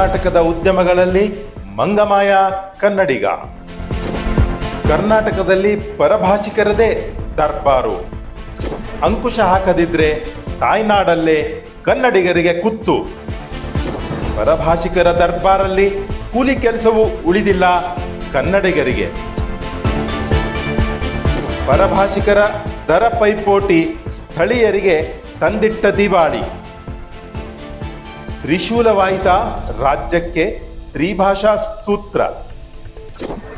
ಕರ್ನಾಟಕದ ಉದ್ಯಮಗಳಲ್ಲಿ ಮಂಗಮಾಯ ಕನ್ನಡಿಗ. ಕರ್ನಾಟಕದಲ್ಲಿ ಪರಭಾಷಿಕರದೇ ದರ್ಬಾರು. ಅಂಕುಶ ಹಾಕದಿದ್ರೆ ತಾಯ್ನಾಡಲ್ಲೇ ಕನ್ನಡಿಗರಿಗೆ ಕುತ್ತು. ಪರಭಾಷಿಕರ ದರ್ಬಾರಲ್ಲಿ ಕೂಲಿ ಕೆಲಸವೂ ಉಳಿದಿಲ್ಲ ಕನ್ನಡಿಗರಿಗೆ. ಪರಭಾಷಿಕರ ದರ ಪೈಪೋಟಿ ಸ್ಥಳೀಯರಿಗೆ ತಂದಿಟ್ಟ ದಿವಾಳಿ. ತ್ರಿಶೂಲವಾಯಿತ ರಾಜ್ಯಕ್ಕೆ ತ್ರಿಭಾಷಾ ಸೂತ್ರ.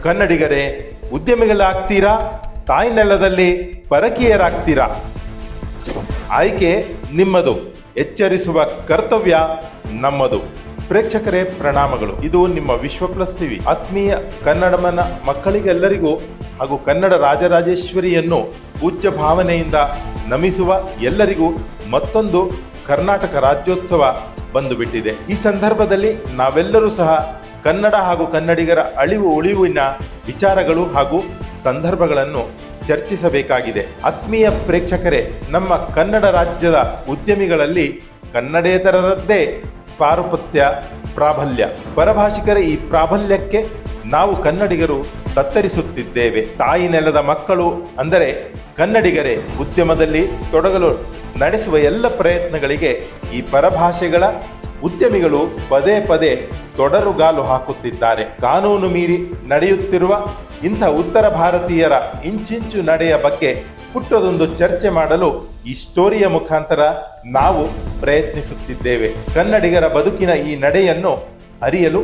ಕನ್ನಡಿಗರೇ, ಉದ್ಯಮಿಗಳಾಗ್ತೀರಾ? ತಾಯ್ನೆಲದಲ್ಲಿ ಪರಕೀಯರಾಗ್ತೀರಾ? ಆಯ್ಕೆ ನಿಮ್ಮದು. ಎಚ್ಚರಿಸುವ ಕರ್ತವ್ಯ ನಮ್ಮದು. ಪ್ರೇಕ್ಷಕರೇ, ಪ್ರಣಾಮಗಳು. ಇದು ನಿಮ್ಮ ವಿಶ್ವ ಪ್ಲಸ್ ಟಿವಿ. ಆತ್ಮೀಯ ಕನ್ನಡಮನ ಮಕ್ಕಳಿಗೆಲ್ಲರಿಗೂ ಹಾಗೂ ಕನ್ನಡ ರಾಜರಾಜೇಶ್ವರಿಯನ್ನು ಪೂಜ್ಯ ಭಾವನೆಯಿಂದ ನಮಿಸುವ ಎಲ್ಲರಿಗೂ ಮತ್ತೊಂದು ಕರ್ನಾಟಕ ರಾಜ್ಯೋತ್ಸವ ಬಂದು ಬಿಟ್ಟಿದೆ ಈ ಸಂದರ್ಭದಲ್ಲಿ ನಾವೆಲ್ಲರೂ ಸಹ ಕನ್ನಡ ಹಾಗೂ ಕನ್ನಡಿಗರ ಅಳಿವು ಉಳಿವಿನ ವಿಚಾರಗಳು ಹಾಗೂ ಸಂದರ್ಭಗಳನ್ನು ಚರ್ಚಿಸಬೇಕಾಗಿದೆ. ಆತ್ಮೀಯ ಪ್ರೇಕ್ಷಕರೇ, ನಮ್ಮ ಕನ್ನಡ ರಾಜ್ಯದ ಉದ್ಯಮಿಗಳಲ್ಲಿ ಕನ್ನಡೇತರರದ್ದೇ ಪಾರುಪತ್ಯ, ಪ್ರಾಬಲ್ಯ. ಪರಭಾಷಿಕರ, ಈ ಪ್ರಾಬಲ್ಯಕ್ಕೆ ನಾವು ಕನ್ನಡಿಗರು ತತ್ತರಿಸುತ್ತಿದ್ದೇವೆ. ತಾಯಿ ನೆಲದ ಮಕ್ಕಳು ಅಂದರೆ ಕನ್ನಡಿಗರೇ, ಉದ್ಯಮದಲ್ಲಿ ತೊಡಗಲು ನಡೆಸುವ ಎಲ್ಲ ಪ್ರಯತ್ನಗಳಿಗೆ ಈ ಪರಭಾಷೆಗಳ ಉದ್ಯಮಿಗಳು ಪದೇ ಪದೇ ತೊಡರುಗಾಲು ಹಾಕುತ್ತಿದ್ದಾರೆ. ಕಾನೂನು ಮೀರಿ ನಡೆಯುತ್ತಿರುವ ಇಂಥ ಉತ್ತರ ಭಾರತೀಯರ ಇಂಚಿಂಚು ನಡೆಯ ಬಗ್ಗೆ ಪುಟ್ಟದೊಂದು ಚರ್ಚೆ ಮಾಡಲು ಈ ಸ್ಟೋರಿಯ ಮುಖಾಂತರ ನಾವು ಪ್ರಯತ್ನಿಸುತ್ತಿದ್ದೇವೆ. ಕನ್ನಡಿಗರ ಬದುಕಿನ ಈ ನಡೆಯನ್ನು ಅರಿಯಲು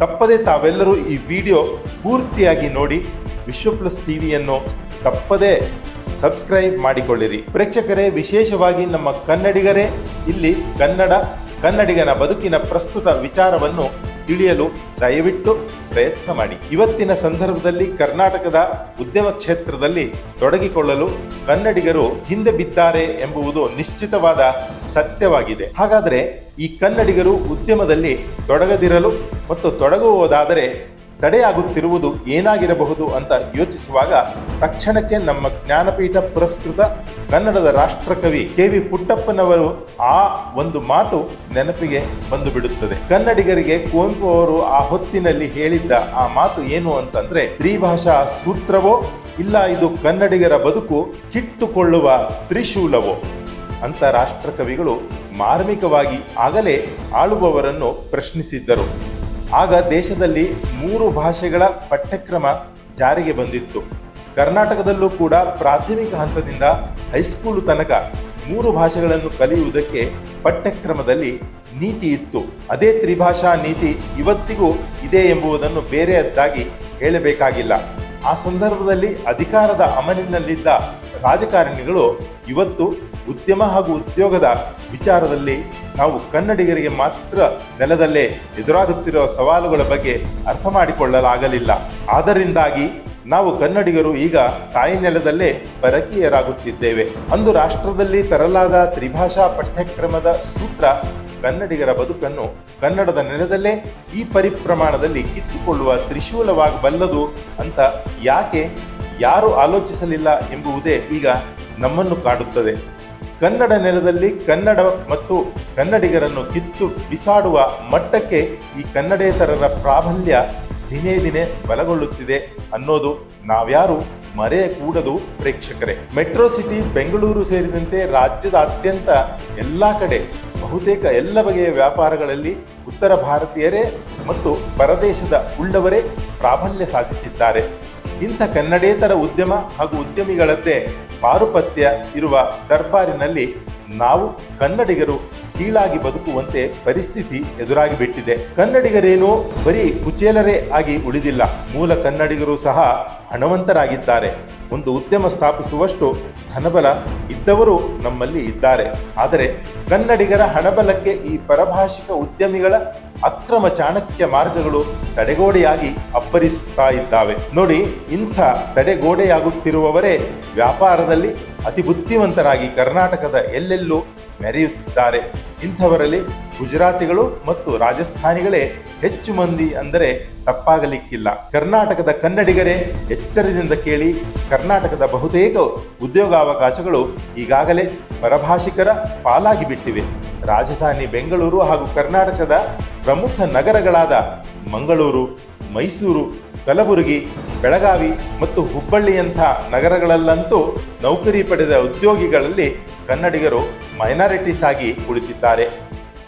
ತಪ್ಪದೆ ತಾವೆಲ್ಲರೂ ಈ ವಿಡಿಯೋ ಪೂರ್ತಿಯಾಗಿ ನೋಡಿ ವಿಶ್ವ ಪ್ಲಸ್ ಟಿವಿಯನ್ನು ತಪ್ಪದೇ ಸಬ್ಸ್ಕ್ರೈಬ್ ಮಾಡಿಕೊಳ್ಳಿರಿ. ಪ್ರೇಕ್ಷಕರೇ, ವಿಶೇಷವಾಗಿ ನಮ್ಮ ಕನ್ನಡಿಗರೇ, ಇಲ್ಲಿ ಕನ್ನಡ, ಕನ್ನಡಿಗನ ಬದುಕಿನ ಪ್ರಸ್ತುತ ವಿಚಾರವನ್ನು ತಿಳಿಯಲು ದಯವಿಟ್ಟು ಪ್ರಯತ್ನ ಮಾಡಿ. ಇವತ್ತಿನ ಸಂದರ್ಭದಲ್ಲಿ ಕರ್ನಾಟಕದ ಉದ್ಯಮ ಕ್ಷೇತ್ರದಲ್ಲಿ ತೊಡಗಿಕೊಳ್ಳಲು ಕನ್ನಡಿಗರು ಹಿಂದೆ ಬಿದ್ದಾರೆ ಎಂಬುವುದು ನಿಶ್ಚಿತವಾದ ಸತ್ಯವಾಗಿದೆ. ಹಾಗಾದರೆ ಈ ಕನ್ನಡಿಗರು ಉದ್ಯಮದಲ್ಲಿ ತೊಡಗದಿರಲು ಮತ್ತು ತೊಡಗುವುದಾದರೆ ತಡೆಯಾಗುತ್ತಿರುವುದು ಏನಾಗಿರಬಹುದು ಅಂತ ಯೋಚಿಸುವಾಗ ತಕ್ಷಣಕ್ಕೆ ನಮ್ಮ ಜ್ಞಾನಪೀಠ ಪುರಸ್ಕೃತ ಕನ್ನಡದ ರಾಷ್ಟ್ರಕವಿ ಕೆ ವಿ ಪುಟ್ಟಪ್ಪನವರು ಆ ಒಂದು ಮಾತು ನೆನಪಿಗೆ ಬಂದು ಬಿಡುತ್ತದೆ ಕನ್ನಡಿಗರಿಗೆ ಕುವೆಂಪು ಅವರು ಆ ಹೊತ್ತಿನಲ್ಲಿ ಹೇಳಿದ್ದ ಆ ಮಾತು ಏನು ಅಂತಂದ್ರೆ, ತ್ರಿಭಾಷಾ ಸೂತ್ರವೋ, ಇಲ್ಲ ಇದು ಕನ್ನಡಿಗರ ಬದುಕು ಕಿತ್ತುಕೊಳ್ಳುವ ತ್ರಿಶೂಲವೋ ಅಂತ ರಾಷ್ಟ್ರಕವಿಗಳು ಮಾರ್ಮಿಕವಾಗಿ ಆಗಲೇ ಆಳುವವರನ್ನು ಪ್ರಶ್ನಿಸಿದ್ದರು. ಆಗ ದೇಶದಲ್ಲಿ ಮೂರು ಭಾಷೆಗಳ ಪಠ್ಯಕ್ರಮ ಜಾರಿಗೆ ಬಂದಿತ್ತು. ಕರ್ನಾಟಕದಲ್ಲೂ ಕೂಡ ಪ್ರಾಥಮಿಕ ಹಂತದಿಂದ ಹೈಸ್ಕೂಲು ತನಕ ಮೂರು ಭಾಷೆಗಳನ್ನು ಕಲಿಯುವುದಕ್ಕೆ ಪಠ್ಯಕ್ರಮದಲ್ಲಿ ನೀತಿ ಇತ್ತು. ಅದೇ ತ್ರಿಭಾಷಾ ನೀತಿ ಇವತ್ತಿಗೂ ಇದೆ ಎಂಬುದನ್ನು ಬೇರೆಯದ್ದಾಗಿ ಹೇಳಬೇಕಾಗಿಲ್ಲ. ಆ ಸಂದರ್ಭದಲ್ಲಿ ಅಧಿಕಾರದ ಅಮಲಿನಲ್ಲಿದ್ದ ರಾಜಕಾರಣಿಗಳು ಇವತ್ತು ಉದ್ಯಮ ಹಾಗೂ ಉದ್ಯೋಗದ ವಿಚಾರದಲ್ಲಿ ನಾವು ಕನ್ನಡಿಗರಿಗೆ ಮಾತ್ರ ನೆಲದಲ್ಲೇ ಎದುರಾಗುತ್ತಿರುವ ಸವಾಲುಗಳ ಬಗ್ಗೆ ಅರ್ಥ ಮಾಡಿಕೊಳ್ಳಲಾಗಲಿಲ್ಲ. ಆದ್ದರಿಂದಾಗಿ ನಾವು ಕನ್ನಡಿಗರು ಈಗ ತಾಯಿ ನೆಲದಲ್ಲೇ ಪರಕೀಯರಾಗುತ್ತಿದ್ದೇವೆ. ಅಂದು ರಾಷ್ಟ್ರದಲ್ಲಿ ತರಲಾದ ತ್ರಿಭಾಷಾ ಪಠ್ಯಕ್ರಮದ ಸೂತ್ರ ಕನ್ನಡಿಗರ ಬದುಕನ್ನು ಕನ್ನಡದ ನೆಲದಲ್ಲೇ ಈ ಪರಿಪ್ರಮಾಣದಲ್ಲಿ ಕಿತ್ತುಕೊಳ್ಳುವ ತ್ರಿಶೂಲವಾಗಬಲ್ಲದು ಅಂತ ಯಾಕೆ? ಯಾರು ಆಲೋಚಿಸಲಿಲ್ಲ ಎಂಬುವುದೇ ಈಗ ನಮ್ಮನ್ನು ಕಾಡುತ್ತದೆ. ಕನ್ನಡ ನೆಲದಲ್ಲಿ ಕನ್ನಡ ಮತ್ತು ಕನ್ನಡಿಗರನ್ನು ಕಿತ್ತು ಬಿಸಾಡುವ ಮಟ್ಟಕ್ಕೆ ಈ ಕನ್ನಡೇತರರ ಪ್ರಾಬಲ್ಯ ದಿನೇ ದಿನೇ ಬಲಗೊಳ್ಳುತ್ತಿದೆ ಅನ್ನೋದು ನಾವ್ಯಾರು ಮರೆಯಕೂಡದು ಪ್ರೇಕ್ಷಕರೇ. ಮೆಟ್ರೋ ಸಿಟಿ ಬೆಂಗಳೂರು ಸೇರಿದಂತೆ ರಾಜ್ಯದ ಅತ್ಯಂತ ಎಲ್ಲ ಕಡೆ ಬಹುತೇಕ ಎಲ್ಲ ಬಗೆಯ ವ್ಯಾಪಾರಗಳಲ್ಲಿ ಉತ್ತರ ಭಾರತೀಯರೇ ಮತ್ತು ಪರದೇಶದ ಉಳ್ಳವರೇ ಪ್ರಾಬಲ್ಯ ಸಾಧಿಸಿದ್ದಾರೆ. ಇಂಥ ಕನ್ನಡೇತರ ಉದ್ಯಮ ಹಾಗೂ ಉದ್ಯಮಿಗಳದ್ದೇ ಪಾರುಪತ್ಯ ಇರುವ ದರ್ಬಾರಿನಲ್ಲಿ ನಾವು ಕನ್ನಡಿಗರು ಕೀಳಾಗಿ ಬದುಕುವಂತೆ ಪರಿಸ್ಥಿತಿ ಎದುರಾಗಿ ಬಿಟ್ಟಿದೆ ಕನ್ನಡಿಗರೇನೋ ಬರೀ ಕುಚೇಲರೇ ಆಗಿ ಉಳಿದಿಲ್ಲ. ಮೂಲ ಕನ್ನಡಿಗರು ಸಹ ಹಣವಂತರಾಗಿದ್ದಾರೆ. ಒಂದು ಉದ್ಯಮ ಸ್ಥಾಪಿಸುವಷ್ಟು ಹಣಬಲ ಇದ್ದವರು ನಮ್ಮಲ್ಲಿ ಇದ್ದಾರೆ. ಆದರೆ ಕನ್ನಡಿಗರ ಹಣಬಲಕ್ಕೆ ಈ ಪರಭಾಷಿಕ ಉದ್ಯಮಿಗಳ ಅಕ್ರಮ ಚಾಣಕ್ಯ ಮಾರ್ಗಗಳು ತಡೆಗೋಡೆಯಾಗಿ ಅಬ್ಬರಿಸುತ್ತಾ ಇದ್ದಾವೆ. ನೋಡಿ, ಇಂಥ ತಡೆಗೋಡೆಯಾಗುತ್ತಿರುವವರೇ ವ್ಯಾಪಾರದಲ್ಲಿ ಅತಿ ಬುದ್ಧಿವಂತರಾಗಿ ಕರ್ನಾಟಕದ ಎಲ್ಲೆಲ್ಲೂ ಮೆರೆಯುತ್ತಿದ್ದಾರೆ. ಇಂಥವರಲ್ಲಿ ಗುಜರಾತಿಗಳು ಮತ್ತು ರಾಜಸ್ಥಾನಿಗಳೇ ಹೆಚ್ಚು ಮಂದಿ ಅಂದರೆ ತಪ್ಪಾಗಲಿಕ್ಕಿಲ್ಲ. ಕರ್ನಾಟಕದ ಕನ್ನಡಿಗರೇ ಎಚ್ಚರದಿಂದ ಕೇಳಿ, ಕರ್ನಾಟಕದ ಬಹುತೇಕ ಉದ್ಯೋಗಾವಕಾಶಗಳು ಈಗಾಗಲೇ ಪರಭಾಷಿಕರ ಪಾಲಾಗಿ ಬಿಟ್ಟಿವೆ ರಾಜಧಾನಿ ಬೆಂಗಳೂರು ಹಾಗೂ ಕರ್ನಾಟಕದ ಪ್ರಮುಖ ನಗರಗಳಾದ ಮಂಗಳೂರು, ಮೈಸೂರು, ಕಲಬುರಗಿ, ಬೆಳಗಾವಿ ಮತ್ತು ಹುಬ್ಬಳ್ಳಿಯಂಥ ನಗರಗಳಲ್ಲಂತೂ ನೌಕರಿ ಪಡೆದ ಉದ್ಯೋಗಿಗಳಲ್ಲಿ ಕನ್ನಡಿಗರು ಮೈನಾರಿಟೀಸ್ ಆಗಿ ಕುಳಿತಿದ್ದಾರೆ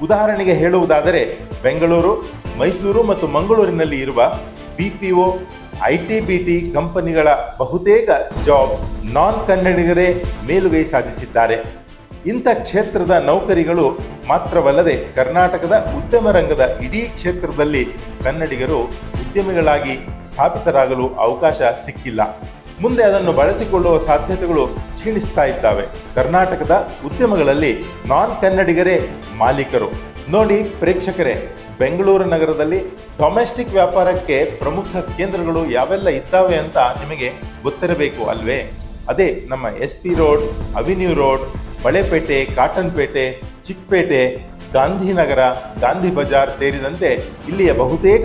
ಉದಾಹರಣೆಗೆ ಹೇಳುವುದಾದರೆ, ಬೆಂಗಳೂರು, ಮೈಸೂರು ಮತ್ತು ಮಂಗಳೂರಿನಲ್ಲಿ ಇರುವ ಟಿ ಪಿ ಟಿ ಕಂಪನಿಗಳ ಬಹುತೇಕ ಜಾಬ್ಸ್ ನಾನ್ ಕನ್ನಡಿಗರೇ ಮೇಲುಗೈ ಸಾಧಿಸಿದ್ದಾರೆ. ಇಂಥ ಕ್ಷೇತ್ರದ ನೌಕರಿಗಳು ಮಾತ್ರವಲ್ಲದೆ ಕರ್ನಾಟಕದ ಉದ್ಯಮ ರಂಗದ ಇಡೀ ಕ್ಷೇತ್ರದಲ್ಲಿ ಕನ್ನಡಿಗರು ಉದ್ಯಮಿಗಳಾಗಿ ಸ್ಥಾಪಿತರಾಗಲು ಅವಕಾಶ ಸಿಕ್ಕಿಲ್ಲ. ಮುಂದೆ ಅದನ್ನು ಬಳಸಿಕೊಳ್ಳುವ ಸಾಧ್ಯತೆಗಳು ಕ್ಷೀಣಿಸ್ತಾ ಇದ್ದಾವೆ. ಕರ್ನಾಟಕದ ಉದ್ಯಮಗಳಲ್ಲಿ ನಾನ್ ಕನ್ನಡಿಗರೇ ಮಾಲೀಕರು. ನೋಡಿ ಪ್ರೇಕ್ಷಕರೇ, ಬೆಂಗಳೂರು ನಗರದಲ್ಲಿ ಡೊಮೆಸ್ಟಿಕ್ ವ್ಯಾಪಾರಕ್ಕೆ ಪ್ರಮುಖ ಕೇಂದ್ರಗಳು ಯಾವೆಲ್ಲ ಇದ್ದಾವೆ ಅಂತ ನಿಮಗೆ ಗೊತ್ತಿರಬೇಕು ಅಲ್ವೇ? ಅದೇ ನಮ್ಮ S P road, avenue road Balepete, Cottonpete, Chickpete, Gandhinagar, Gandhi Bazaar ಸೇರಿದಂತೆ ಇಲ್ಲಿಯ ಬಹುತೇಕ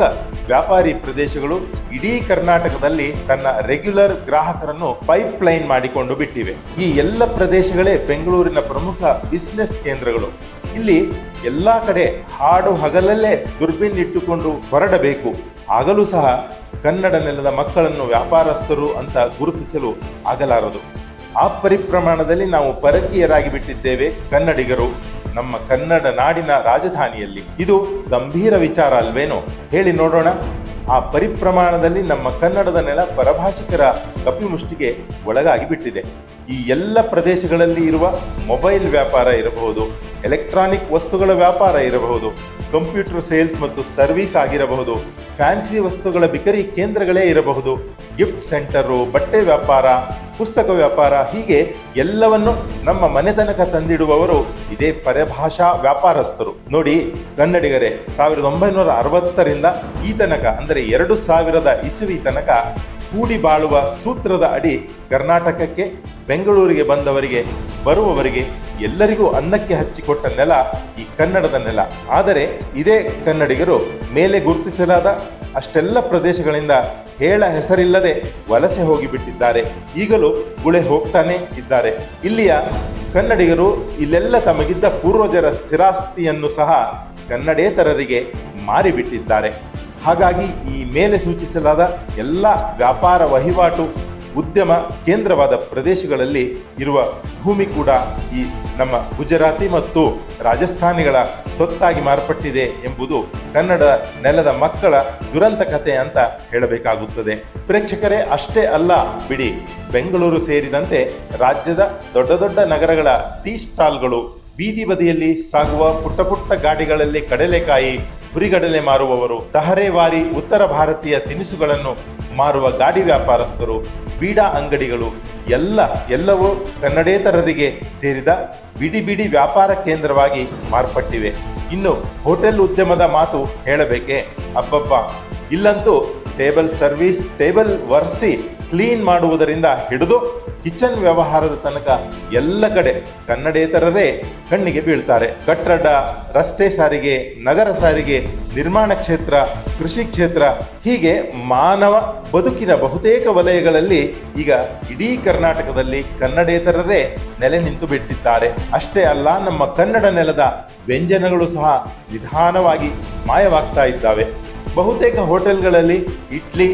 ವ್ಯಾಪಾರಿ ಪ್ರದೇಶಗಳು ಇಡೀ ಕರ್ನಾಟಕದಲ್ಲಿ ತನ್ನ ರೆಗ್ಯುಲರ್ ಗ್ರಾಹಕರನ್ನು ಪೈಪ್ ಲೈನ್ ಮಾಡಿಕೊಂಡು ಬಿಟ್ಟಿವೆ. ಈ ಎಲ್ಲ ಪ್ರದೇಶಗಳೇ ಬೆಂಗಳೂರಿನ ಪ್ರಮುಖ ಬಿಸ್ನೆಸ್ ಕೇಂದ್ರಗಳು. ಇಲ್ಲಿ ಎಲ್ಲ ಕಡೆ ಹಾಡು ಹಗಲಲ್ಲೇ ದುರ್ಬಿನ್ ಇಟ್ಟುಕೊಂಡು ಹೊರಡಬೇಕು. ಆಗಲೂ ಸಹ ಕನ್ನಡ ನೆಲದ ಮಕ್ಕಳನ್ನು ವ್ಯಾಪಾರಸ್ಥರು ಅಂತ ಗುರುತಿಸಲು ಆಗಲಾರದು. ಆ ಪರಿಪ್ರಮಾಣದಲ್ಲಿ ನಾವು ಪರಕೀಯರಾಗಿ ಬಿಟ್ಟಿದ್ದೇವೆ ಕನ್ನಡಿಗರು. ನಮ್ಮ ಕನ್ನಡ ನಾಡಿನ ರಾಜಧಾನಿಯಲ್ಲಿ. ಇದು ಗಂಭೀರ ವಿಚಾರ ಅಲ್ವೇನೋ? ಹೇಳಿ ನೋಡೋಣ. ಆ ಪರಿಪ್ರಮಾಣದಲ್ಲಿ ನಮ್ಮ ಕನ್ನಡದ ನೆಲ ಪರಭಾಷಿಕರ ಕಪಿಮುಷ್ಟಿಗೆ ಒಳಗಾಗಿ ಬಿಟ್ಟಿದೆ. ಈ ಎಲ್ಲ ಪ್ರದೇಶಗಳಲ್ಲಿ ಇರುವ ಮೊಬೈಲ್ ವ್ಯಾಪಾರ ಇರಬಹುದು, ಎಲೆಕ್ಟ್ರಾನಿಕ್ ವಸ್ತುಗಳ ವ್ಯಾಪಾರ ಇರಬಹುದು ಕಂಪ್ಯೂಟರ್ ಸೇಲ್ಸ್ ಮತ್ತು ಸರ್ವಿಸ್ ಆಗಿರಬಹುದು. ಫ್ಯಾನ್ಸಿ ವಸ್ತುಗಳ ಬಿಕರಿ ಕೇಂದ್ರಗಳೇ ಇರಬಹುದು. ಗಿಫ್ಟ್ ಸೆಂಟರು, ಬಟ್ಟೆ ವ್ಯಾಪಾರ, ಪುಸ್ತಕ ವ್ಯಾಪಾರ ಹೀಗೆ ಎಲ್ಲವನ್ನು ನಮ್ಮ ಮನೆತನಕ ತಂದಿಡುವವರು ಇದೇ ಪರಭಾಷಾ ವ್ಯಾಪಾರಸ್ಥರು. ನೋಡಿ, ಕನ್ನಡಿಗರೇ, ಸಾವಿರದ ಒಂಬೈನೂರ ಅರವತ್ತರಿಂದ ಈ ತನಕ, ಅಂದರೆ ಎರಡು ಸಾವಿರದ ಇಸುವಿ ತನಕ ಕೂಡಿ ಬಾಳುವ ಸೂತ್ರದ ಅಡಿ ಕರ್ನಾಟಕಕ್ಕೆ, ಬೆಂಗಳೂರಿಗೆ ಬಂದವರಿಗೆ, ಬರುವವರಿಗೆ ಎಲ್ಲರಿಗೂ ಅನ್ನಕ್ಕೆ ಹಚ್ಚಿಕೊಟ್ಟ ನೆಲ ಈ ಕನ್ನಡದ ನೆಲ. ಆದರೆ ಇದೇ ಕನ್ನಡಿಗರು ಮೇಲೆ ಗುರುತಿಸಲಾದ ಅಷ್ಟೆಲ್ಲ ಪ್ರದೇಶಗಳಿಂದ ಹೇಳ ಹೆಸರಿಲ್ಲದೆ ವಲಸೆ ಹೋಗಿಬಿಟ್ಟಿದ್ದಾರೆ ಈಗಲೂ ಗುಳೆ ಹೋಗ್ತಾನೆ ಇದ್ದಾರೆ. ಇಲ್ಲಿಯ ಕನ್ನಡಿಗರು ಇಲ್ಲೆಲ್ಲ ತಮಗಿದ್ದ ಪೂರ್ವಜರ ಸ್ಥಿರಾಸ್ತಿಯನ್ನು ಸಹ ಕನ್ನಡೇತರರಿಗೆ ಮಾರಿಬಿಟ್ಟಿದ್ದಾರೆ. ಹಾಗಾಗಿ ಈ ಮೇಲೆ ಸೂಚಿಸಲಾದ ಎಲ್ಲ ವ್ಯಾಪಾರ ವಹಿವಾಟು ಉದ್ಯಮ ಕೇಂದ್ರವಾದ ಪ್ರದೇಶಗಳಲ್ಲಿ ಇರುವ ಭೂಮಿ ಕೂಡ ಈ ನಮ್ಮ ಗುಜರಾತಿ ಮತ್ತು ರಾಜಸ್ಥಾನಿಗಳ ಸೊತ್ತಾಗಿ ಮಾರ್ಪಟ್ಟಿದೆ ಎಂಬುದು ಕನ್ನಡ ನೆಲದ ಮಕ್ಕಳ ದುರಂತ ಕಥೆ ಅಂತ ಹೇಳಬೇಕಾಗುತ್ತದೆ. ಪ್ರೇಕ್ಷಕರೇ, ಅಷ್ಟೇ ಅಲ್ಲ, ಬಿಡಿ, ಬೆಂಗಳೂರು ಸೇರಿದಂತೆ ರಾಜ್ಯದ ದೊಡ್ಡ ದೊಡ್ಡ ನಗರಗಳ ಟೀ ಸ್ಟಾಲ್ಗಳು ಬೀದಿ ಬದಿಯಲ್ಲಿ ಸಾಗುವ ಪುಟ್ಟ ಪುಟ್ಟ ಗಾಡಿಗಳಲ್ಲಿ ಕಡಲೆಕಾಯಿ ಹುರಿಗಡಲೆ ಮಾರುವವರು ತಹರೇವಾರಿ ಉತ್ತರ ಭಾರತೀಯ ತಿನಿಸುಗಳನ್ನು ಮಾರುವ ಗಾಡಿ ವ್ಯಾಪಾರಸ್ಥರು, ಬೀಡಾ ಅಂಗಡಿಗಳು, ಎಲ್ಲ, ಎಲ್ಲವೂ ಕನ್ನಡೇತರರಿಗೆ ಸೇರಿದ ಬಿಡಿ ಬಿಡಿ ವ್ಯಾಪಾರ ಕೇಂದ್ರವಾಗಿ ಮಾರ್ಪಟ್ಟಿವೆ. ಇನ್ನು ಹೋಟೆಲ್ ಉದ್ಯಮದ ಮಾತು ಹೇಳಬೇಕೆ? ಅಬ್ಬಬ್ಬ, ಇಲ್ಲಂತೂ ಟೇಬಲ್ ಸರ್ವಿಸ್, ಟೇಬಲ್ ಒರೆಸಿ ಕ್ಲೀನ್ ಮಾಡುವುದರಿಂದ ಹಿಡಿದು ಕಿಚನ್ ವ್ಯವಹಾರದ ತನಕ ಎಲ್ಲ ಕಡೆ ಕನ್ನಡೇತರರೇ ಕಣ್ಣಿಗೆ ಬೀಳ್ತಾರೆ. ಕಟ್ಟಡ, ರಸ್ತೆ ಸಾರಿಗೆ, ನಗರ ಸಾರಿಗೆ, ನಿರ್ಮಾಣ ಕ್ಷೇತ್ರ, ಕೃಷಿ ಕ್ಷೇತ್ರ, ಹೀಗೆ ಮಾನವ ಬದುಕಿನ ಬಹುತೇಕ ವಲಯಗಳಲ್ಲಿ ಈಗ ಇಡೀ ಕರ್ನಾಟಕದಲ್ಲಿ ಕನ್ನಡೇತರರೇ ನೆಲೆ ನಿಂತು ಬಿಟ್ಟಿದ್ದಾರೆ. ಅಷ್ಟೇ ಅಲ್ಲ, ನಮ್ಮ ಕನ್ನಡ ನೆಲದ ವ್ಯಂಜನಗಳು ಸಹ ನಿಧಾನವಾಗಿ ಮಾಯವಾಗ್ತಾ ಇದ್ದಾವೆ. ಬಹುತೇಕ ಹೋಟೆಲ್ಗಳಲ್ಲಿ ಇಡ್ಲಿ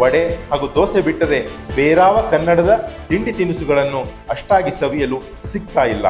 ವಡೆ ಹಾಗೂ ದೋಸೆ ಬಿಟ್ಟರೆ ಬೇರಾವ ಕನ್ನಡದ ತಿಂಡಿ ತಿನಿಸುಗಳನ್ನು ಅಷ್ಟಾಗಿ ಸವಿಯಲು ಸಿಗ್ತಾ ಇಲ್ಲ.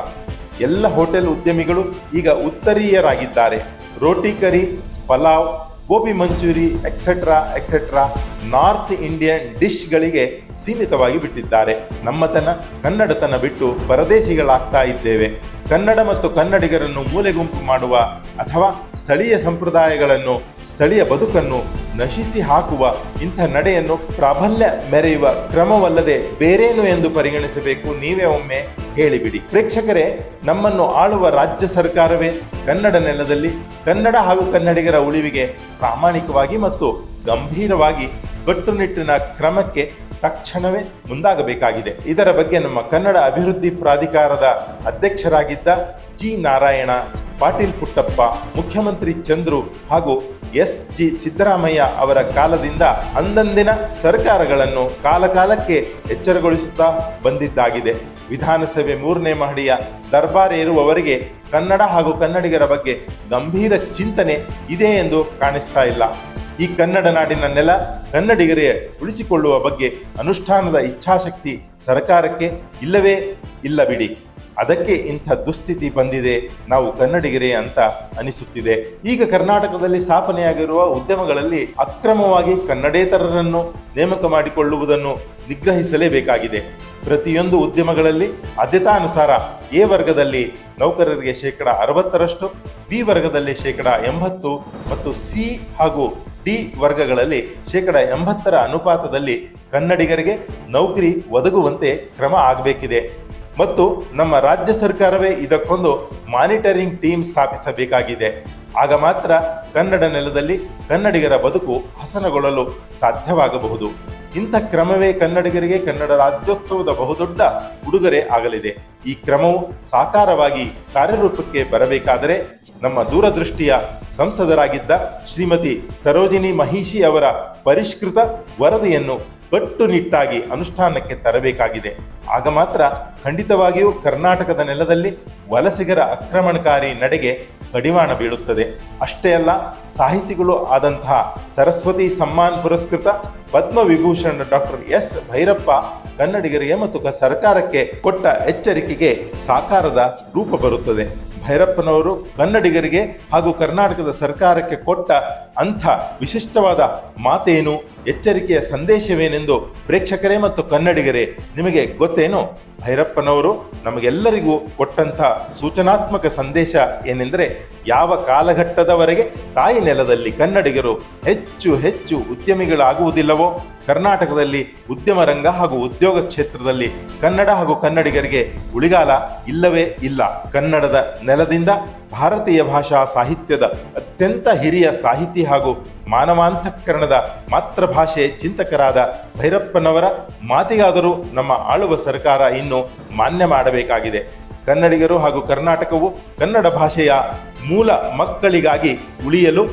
ಎಲ್ಲ ಹೋಟೆಲ್ ಉದ್ಯಮಿಗಳು ಈಗ ಉತ್ತರೀಯರಾಗಿದ್ದಾರೆ. Roti curry, pulao, gobi manchurian etcetera etcetera north Indian ಡಿಶ್ಗಳಿಗೆ ಸೀಮಿತವಾಗಿ ಬಿಟ್ಟಿದ್ದಾರೆ. ನಮ್ಮತನ, ಕನ್ನಡತನ ಬಿಟ್ಟು ಪರದೇಶಿಗಳಾಗ್ತಾ ಇದ್ದೇವೆ. ಕನ್ನಡ ಮತ್ತು ಕನ್ನಡಿಗರನ್ನು ಮೂಲೆಗುಂಪು ಮಾಡುವ ಅಥವಾ ಸ್ಥಳೀಯ ಸಂಪ್ರದಾಯಗಳನ್ನು, ಸ್ಥಳೀಯ ಬದುಕನ್ನು ನಶಿಸಿ ಹಾಕುವ ಇಂಥ ನಡೆಯನ್ನು ಪ್ರಾಬಲ್ಯ ಮೆರೆಯುವ ಕ್ರಮವಲ್ಲದೆ ಬೇರೇನು ಎಂದು ಪರಿಗಣಿಸಬೇಕು ನೀವೇ ಒಮ್ಮೆ ಹೇಳಿಬಿಡಿ. ಪ್ರೇಕ್ಷಕರೇ, ನಮ್ಮನ್ನು ಆಳುವ ರಾಜ್ಯ ಸರ್ಕಾರವೇ ಕನ್ನಡ ನೆಲದಲ್ಲಿ ಕನ್ನಡ ಹಾಗೂ ಕನ್ನಡಿಗರ ಉಳಿವಿಗೆ ಪ್ರಾಮಾಣಿಕವಾಗಿ ಮತ್ತು ಗಂಭೀರವಾಗಿ ಕಟ್ಟುನಿಟ್ಟಿನ ಕ್ರಮಕ್ಕೆ ತಕ್ಷಣವೇ ಮುಂದಾಗಬೇಕಾಗಿದೆ. ಇದರ ಬಗ್ಗೆ ನಮ್ಮ ಕನ್ನಡ ಅಭಿವೃದ್ಧಿ ಪ್ರಾಧಿಕಾರದ ಅಧ್ಯಕ್ಷರಾಗಿದ್ದ ಜಿ ನಾರಾಯಣ, ಪಾಟೀಲ್ ಪುಟ್ಟಪ್ಪ, ಮುಖ್ಯಮಂತ್ರಿ ಚಂದ್ರು ಹಾಗೂ ಎಸ್ ಜಿ ಸಿದ್ದರಾಮಯ್ಯ ಅವರ ಕಾಲದಿಂದ ಅಂದಂದಿನ ಸರ್ಕಾರಗಳನ್ನು ಕಾಲಕಾಲಕ್ಕೆ ಎಚ್ಚರಗೊಳಿಸುತ್ತಾ ಬಂದಿದ್ದಾಗಿದೆ. ವಿಧಾನಸಭೆ ಮೂರನೇ ಮಹಡಿಯ ದರ್ಬಾರ್ ಇರುವವರಿಗೆ ಕನ್ನಡ ಹಾಗೂ ಕನ್ನಡಿಗರ ಬಗ್ಗೆ ಗಂಭೀರ ಚಿಂತನೆ ಇದೆ ಎಂದು ಕಾಣಿಸ್ತಾ ಇಲ್ಲ. ಈ ಕನ್ನಡ ನಾಡಿನ ನೆಲ ಕನ್ನಡಿಗರೇ ಉಳಿಸಿಕೊಳ್ಳುವ ಬಗ್ಗೆ ಅನುಷ್ಠಾನದ ಇಚ್ಛಾಶಕ್ತಿ ಸರ್ಕಾರಕ್ಕೆ ಇಲ್ಲವೇ ಇಲ್ಲ ಬಿಡಿ. ಅದಕ್ಕೆ ಇಂಥ ದುಸ್ಥಿತಿ ಬಂದಿದೆ, ನಾವು ಕನ್ನಡಿಗರೇ ಅಂತ ಅನಿಸುತ್ತಿದೆ. ಈಗ ಕರ್ನಾಟಕದಲ್ಲಿ ಸ್ಥಾಪನೆಯಾಗಿರುವ ಉದ್ಯಮಗಳಲ್ಲಿ ಅಕ್ರಮವಾಗಿ ಕನ್ನಡೇತರರನ್ನು ನೇಮಕ ಮಾಡಿಕೊಳ್ಳುವುದನ್ನು ನಿಗ್ರಹಿಸಲೇಬೇಕಾಗಿದೆ. ಪ್ರತಿಯೊಂದು ಉದ್ಯಮಗಳಲ್ಲಿ ಆದ್ಯತಾನುಸಾರ ಎ ವರ್ಗದಲ್ಲಿ ನೌಕರರಿಗೆ ಶೇಕಡ ಅರವತ್ತರಷ್ಟು, ಬಿ ವರ್ಗದಲ್ಲಿ ಶೇಕಡ ಎಂಬತ್ತು ಮತ್ತು ಸಿ ಹಾಗೂ ಡಿ ವರ್ಗಗಳಲ್ಲಿ ಶೇಕಡ ಎಂಬತ್ತರ ಅನುಪಾತದಲ್ಲಿ ಕನ್ನಡಿಗರಿಗೆ ನೌಕರಿ ಒದಗುವಂತೆ ಕ್ರಮ ಆಗಬೇಕಿದೆ. ಮತ್ತು ನಮ್ಮ ರಾಜ್ಯ ಸರ್ಕಾರವೇ ಇದಕ್ಕೊಂದು ಮಾನಿಟರಿಂಗ್ ಟೀಮ್ ಸ್ಥಾಪಿಸಬೇಕಾಗಿದೆ. ಆಗ ಮಾತ್ರ ಕನ್ನಡ ನೆಲದಲ್ಲಿ ಕನ್ನಡಿಗರ ಬದುಕು ಹಸನಗೊಳ್ಳಲು ಸಾಧ್ಯವಾಗಬಹುದು. ಇಂಥ ಕ್ರಮವೇ ಕನ್ನಡಿಗರಿಗೆ ಕನ್ನಡ ರಾಜ್ಯೋತ್ಸವದ ಬಹುದೊಡ್ಡ ಉಡುಗೊರೆ ಆಗಲಿದೆ. ಈ ಕ್ರಮವು ಸಾಕಾರವಾಗಿ ಕಾರ್ಯರೂಪಕ್ಕೆ ಬರಬೇಕಾದರೆ ನಮ್ಮ ದೂರದೃಷ್ಟಿಯ ಸಂಸದರಾಗಿದ್ದ ಶ್ರೀಮತಿ ಸರೋಜಿನಿ ಮಹಿಷಿ ಅವರ ಪರಿಷ್ಕೃತ ವರದಿಯನ್ನು ಕಟ್ಟುನಿಟ್ಟಾಗಿ ಅನುಷ್ಠಾನಕ್ಕೆ ತರಬೇಕಾಗಿದೆ. ಆಗ ಮಾತ್ರ ಖಂಡಿತವಾಗಿಯೂ ಕರ್ನಾಟಕದ ನೆಲದಲ್ಲಿ ವಲಸಿಗರ ಆಕ್ರಮಣಕಾರಿ ನಡೆಗೆ ಕಡಿವಾಣ ಬೀಳುತ್ತದೆ. ಅಷ್ಟೇ ಅಲ್ಲ, ಸಾಹಿತಿಗಳು ಆದಂತಹ ಸರಸ್ವತಿ ಸಮ್ಮಾನ್ ಪುರಸ್ಕೃತ ಪದ್ಮವಿಭೂಷಣ ಡಾಕ್ಟರ್ ಎಸ್ ಭೈರಪ್ಪ ಕನ್ನಡಿಗರಿಗೆ ಮತ್ತು ಸರ್ಕಾರಕ್ಕೆ ಕೊಟ್ಟ ಎಚ್ಚರಿಕೆಗೆ ಸಾಕಾರದ ರೂಪ ಬರುತ್ತದೆ. ಭೈರಪ್ಪನವರು ಕನ್ನಡಿಗರಿಗೆ ಹಾಗೂ ಕರ್ನಾಟಕದ ಸರ್ಕಾರಕ್ಕೆ ಕೊಟ್ಟ ಅಂಥ ವಿಶಿಷ್ಟವಾದ ಮಾತೇನು, ಎಚ್ಚರಿಕೆಯ ಸಂದೇಶವೇನೆಂದು ಪ್ರೇಕ್ಷಕರೇ ಮತ್ತು ಕನ್ನಡಿಗರೇ, ನಿಮಗೆ ಗೊತ್ತೇನು? ಭೈರಪ್ಪನವರು ನಮಗೆಲ್ಲರಿಗೂ ಕೊಟ್ಟಂಥ ಸೂಚನಾತ್ಮಕ ಸಂದೇಶ ಏನೆಂದರೆ, ಯಾವ ಕಾಲಘಟ್ಟದವರೆಗೆ ತಾಯಿ ನೆಲದಲ್ಲಿ ಕನ್ನಡಿಗರು ಹೆಚ್ಚು ಹೆಚ್ಚು ಉದ್ಯಮಿಗಳಾಗುವುದಿಲ್ಲವೋ, ಕರ್ನಾಟಕದಲ್ಲಿ ಉದ್ಯಮ ರಂಗ ಹಾಗೂ ಉದ್ಯೋಗ ಕ್ಷೇತ್ರದಲ್ಲಿ ಕನ್ನಡ ಹಾಗೂ ಕನ್ನಡಿಗರಿಗೆ ಉಳಿಗಾಲ ಇಲ್ಲವೇ ಇಲ್ಲ. ಕನ್ನಡದ ನೆಲದಿಂದ ಭಾರತೀಯ ಭಾಷಾ ಸಾಹಿತ್ಯದ ಅತ್ಯಂತ ಹಿರಿಯ ಸಾಹಿತಿ ಹಾಗೂ ಮಾನವಾಂತಃಕರಣದ ಮಾತೃಭಾಷೆ ಚಿಂತಕರಾದ ಭೈರಪ್ಪನವರ ಮಾತಿಗಾದರೂ ನಮ್ಮ ಆಳುವ ಸರ್ಕಾರ ಇನ್ನು ಮಾನ್ಯ ಮಾಡಬೇಕಾಗಿದೆ. ಕನ್ನಡಿಗರು ಹಾಗೂ ಕರ್ನಾಟಕವು ಕನ್ನಡ ಭಾಷೆಯ ಮೂಲ ಮಕ್ಕಳಿಗಾಗಿ ಉಳಿಯಲು,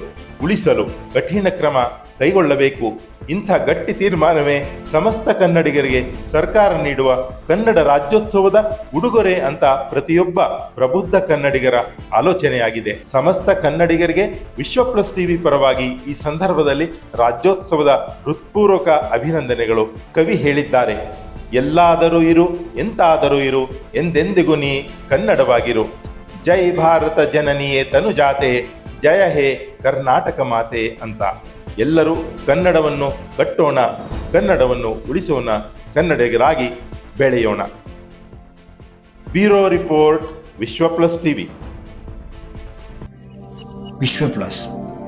ಉಳಿಸಲು ಕಠಿಣ ಕ್ರಮ ಕೈಗೊಳ್ಳಬೇಕು. ಇಂಥ ಗಟ್ಟಿ ತೀರ್ಮಾನವೇ ಸಮಸ್ತ ಕನ್ನಡಿಗರಿಗೆ ಸರ್ಕಾರ ನೀಡುವ ಕನ್ನಡ ರಾಜ್ಯೋತ್ಸವದ ಉಡುಗೊರೆ ಅಂತ ಪ್ರತಿಯೊಬ್ಬ ಪ್ರಬುದ್ಧ ಕನ್ನಡಿಗರ ಆಲೋಚನೆಯಾಗಿದೆ. ಸಮಸ್ತ ಕನ್ನಡಿಗರಿಗೆ ವಿಶ್ವ ಪ್ಲಸ್ ಟಿವಿ ಪರವಾಗಿ ಈ ಸಂದರ್ಭದಲ್ಲಿ ರಾಜ್ಯೋತ್ಸವದ ಹೃತ್ಪೂರ್ವಕ ಅಭಿನಂದನೆಗಳು. ಕವಿ ಹೇಳಿದ್ದಾರೆ, ಎಲ್ಲಾದರೂ ಇರು, ಎಂತಾದರೂ ಇರು, ಎಂದೆಂದಿಗೂ ನೀ ಕನ್ನಡವಾಗಿರು. ಜೈ ಭಾರತ ಜನನಿಯೇ ತನುಜಾತೆ, ಜಯ ಹೇ ಕರ್ನಾಟಕ ಮಾತೆ ಅಂತ. ಎಲ್ಲರೂ ಕನ್ನಡವನ್ನು ಕಟ್ಟೋಣ, ಕನ್ನಡವನ್ನು ಉಳಿಸೋಣ ಕನ್ನಡಿಗರಾಗಿ ಬೆಳೆಯೋಣ. Bureau report, Vishwa plus TV. Vishwa plus,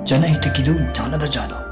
ಜನಹಿತಕ್ಕಿದು ಜಾಲದ ಜಾಲ.